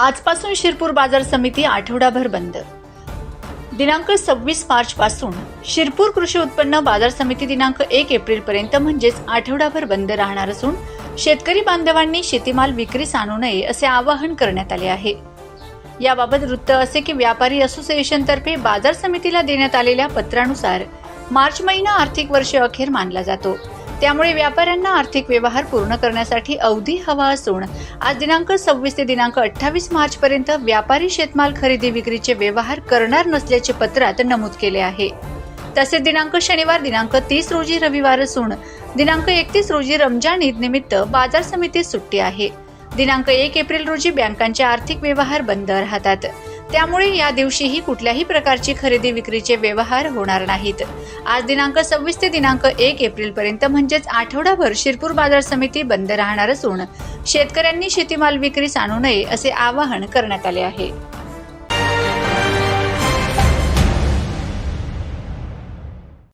आजपासून शिरपूर बाजार समिती आठवडाभर बंद. दिनांक सव्वीस मार्च पासून शिरपूर कृषी उत्पन्न बाजार समिती दिनांक एक एप्रिल पर्यंत म्हणजेच आठवडाभर बंद राहणार असून शेतकरी बांधवांनी शेतीमाल विक्रीस आणू नये असे आवाहन करण्यात आले आहे. याबाबत वृत्त असे की व्यापारी असोसिएशन तर्फे बाजार समितीला देण्यात आलेल्या पत्रानुसार मार्च महिना आर्थिक वर्ष अखेर मानला जातो. त्यामुळे व्यापाऱ्यांना आर्थिक व्यवहार पूर्ण करण्यासाठी अवधी हवा असून आज दिनांक सव्वीस ते दिनांक अठ्ठावीस मार्च पर्यंत व्यापारी शेतमाल खरेदी विक्रीचे व्यवहार करणार नसल्याचे पत्रात नमूद केले आहे. तसेच दिनांक शनिवार दिनांक तीस रोजी रविवार असून दिनांक एकतीस रोजी रमजान ईद निमित्त बाजार समितीत सुट्टी आहे. दिनांक एक एप्रिल रोजी बँकांचे आर्थिक व्यवहार बंद राहतात. त्यामुळे या दिवशीही कुठल्याही प्रकारची खरेदी विक्रीचे व्यवहार होणार नाहीत. आज दिनांक सव्वीस ते दिनांक एक एप्रिल पर्यंत म्हणजेच आठवडाभर शिरपूर बाजार समिती बंद राहणार असून शेतकऱ्यांनी शेतीमाल विक्रीस आणू नये असे आवाहन करण्यात आले आहे.